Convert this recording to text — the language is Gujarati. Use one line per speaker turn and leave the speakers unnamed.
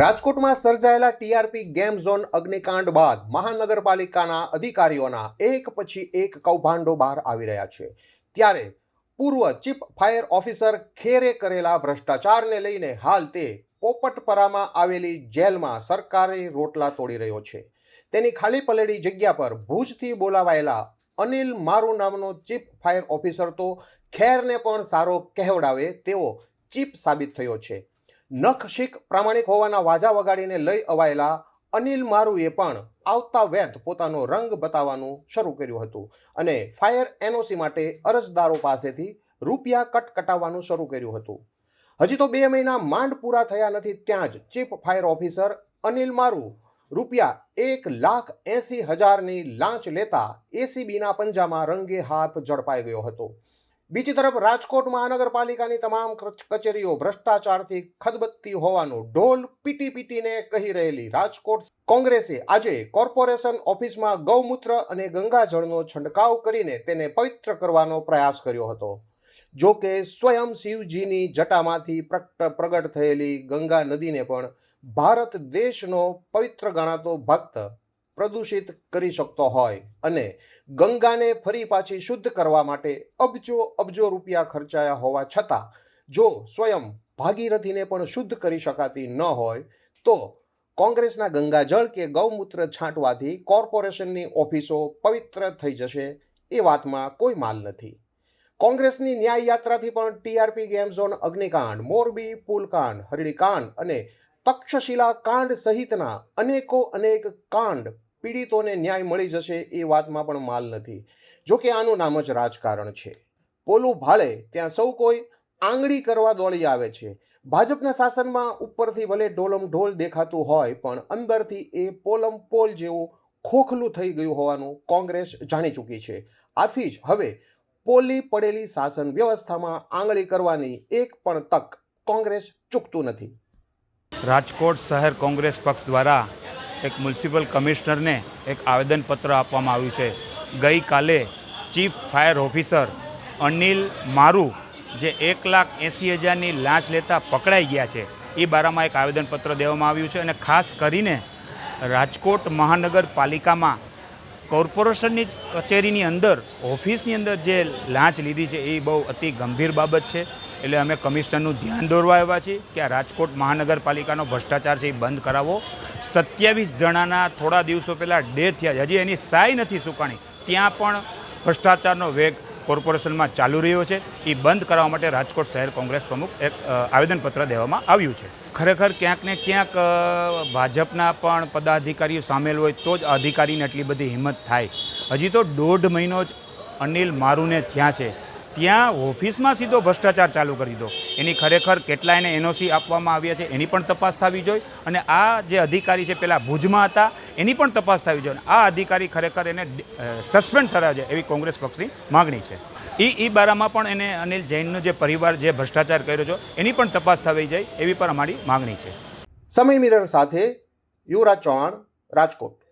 રાજકોટમાં સર્જાયેલા ટીઆરપી ગેમ ઝોન અગ્નિકાંડ બાદ મહાનગરપાલિકાના અધિકારીઓના એક પછી એક કૌભાંડો બહાર આવી રહ્યા છે. ત્યારે પૂર્વ ચીફ ફાયર ઓફિસર ખેરે કરેલા ભ્રષ્ટાચારને લઈને હાલ તે પોપટપરામાં આવેલી જેલમાં સરકારી રોટલા તોડી રહ્યો છે. તેની ખાલી પલેડી જગ્યા પર ભુજથી બોલાવાયેલા અનિલ મારું નામનો ચીફ ફાયર ઓફિસર તો ખેરને પણ સારો કહેવડાવે તેવો ચીપ સાબિત થયો છે. નખ શીખ પ્રામાણિક હોવાના વાજા વગાડીને લઈ અવાયેલા અનિલ મારુએ પણ આવતા વેત પોતાનો રંગ બતાવવાનું શરૂ કર્યું હતું અને ફાયર એનઓસી માટે અરજદારો પાસેથી રૂપિયા કટ કટાવવાનું શરૂ કર્યું હતું. હજી તો બે મહિના માંડ પૂરા થયા નથી ત્યાં જ ચીફ ફાયર ઓફિસર અનિલ મારુ રૂપિયા એક લાખ એસી હજારની લાંચ લેતા એસીબીના પંજામાં રંગે હાથ ઝડપાઈ ગયો હતો. બીજી તરફ રાજકોટ મહાનગરપાલિકાની તમામ કચેરીઓ ભ્રષ્ટાચારથી ખદબત્તી હોવાનું ઢોલ પીટી પીટીને કહી રહેલી રાજકોટ કોંગ્રેસે આજે કોર્પોરેશન ઓફિસમાં ગૌમૂત્ર અને ગંગાજળનો છંટકાવ કરીને તેને પવિત્ર કરવાનો પ્રયાસ કર્યો હતો. જો કે સ્વયં શિવજીની જટામાંથી પ્રગટ પ્રગટ થયેલી ગંગા નદીને પણ ભારત દેશનો પવિત્ર ગણાતો ભક્ત પ્રદૂષિત કરી શકતો હોય અને ગંગાને ફરી પાછી શુદ્ધ કરવા માટે અબજો અબજો રૂપિયા ખર્ચાયા હોવા છતાં જો સ્વયં ભાગીરથીને પણ શુદ્ધ કરી શકાતી ન હોય, તો કોંગ્રેસના ગંગાજળ કે ગૌમૂત્ર છાંટવાથી કોર્પોરેશનની ઓફિસો પવિત્ર થઈ જશે એ વાતમાં કોઈ માલ નથી. કોંગ્રેસની ન્યાય યાત્રાથી પણ ટીઆરપી ગેમ ઝોન અગ્નિકાંડ, મોરબી, પુલકાંડ હરડીકાંડ અને તક્ષશિલા કાંડ સહિતના અનેકો અનેક કાંડ પીડિતોને ન્યાય મળી જશે એ વાતમાં પણ માલ નથી. જો કે આનું નામ જ રાજકારણ છે. પોલું ભાળે ત્યાં સૌ કોઈ આંગળી કરવા દોડી આવે છે. ભાજપના શાસનમાં ઉપરથી ભલે ઢોલમ ઢોલ દેખાતું હોય, પણ અંદરથી એ પોલમ પોલ જેવું ખોખલું થઈ ગયું હોવાનું કોંગ્રેસ જાણી ચૂકી છે. આથી જ હવે પોલી પડેલી શાસન વ્યવસ્થામાં આંગળી કરવાની એક પણ તક કોંગ્રેસ ચૂકતું નથી.
રાજકોટ શહેર કોંગ્રેસ પક્ષ દ્વારા એક મ્યુનિસિપલ કમિશનરને એક આવેદનપત્ર આપવામાં આવ્યું છે. ગઈકાલે ચીફ ફાયર ઓફિસર અનિલ મારુ જે એક લાખ એંસી હજારની લાંચ લેતા પકડાઈ ગયા છે એ બારામાં એક આવેદનપત્ર દેવામાં આવ્યું છે અને ખાસ કરીને રાજકોટ મહાનગરપાલિકામાં કોર્પોરેશનની કચેરીની અંદર, ઓફિસની અંદર જે લાંચ લીધી છે એ બહુ અતિ ગંભીર બાબત છે. એટલે અમે કમિશનરનું ધ્યાન દોરવા આવ્યા છીએ કે આ રાજકોટ મહાનગરપાલિકાનો ભ્રષ્ટાચાર છે એ બંધ કરાવો. સત્યાવીસ જણાના થોડા દિવસો પહેલાં ડેથ થયા છે. હજી એની સાય નથી સુકાણી. ત્યાં પણ ભ્રષ્ટાચારનો વેગ કોર્પોરેશનમાં ચાલુ રહ્યો છે. એ બંધ કરવા માટે રાજકોટ શહેર કોંગ્રેસ પ્રમુખ એક આવેદનપત્ર દેવામાં આવ્યું છે. ખરેખર ક્યાંક ને ક્યાંક ભાજપના પણ પદાધિકારીઓ સામેલ હોય તો જ અધિકારીને એટલી બધી હિંમત થાય. હજી તો દોઢ મહિનો જ અનિલ મારુને થયા છે. ત્યાં ઓફિસમાં સીધો ભ્રષ્ટાચાર ચાલુ કરી દો. એની ખરેખર કેટલા એને એનઓસી આપવામાં આવ્યા છે એની પણ તપાસ થવી જોઈએ. અને આ જે અધિકારી છે પહેલાં ભુજમાં હતા, એની પણ તપાસ થવી જોઈએ. આ અધિકારી ખરેખર એને સસ્પેન્ડ થયા છે એવી કોંગ્રેસ પક્ષની માગણી છે. એ એ બારામાં પણ એને અનિલ જૈનનો જે પરિવાર જે ભ્રષ્ટાચાર કર્યો છે, એની પણ તપાસ થવી જાય એવી પણ અમારી માગણી છે.
સમય મિરર સાથે યુવરાજ ચૌહાણ, રાજકોટ.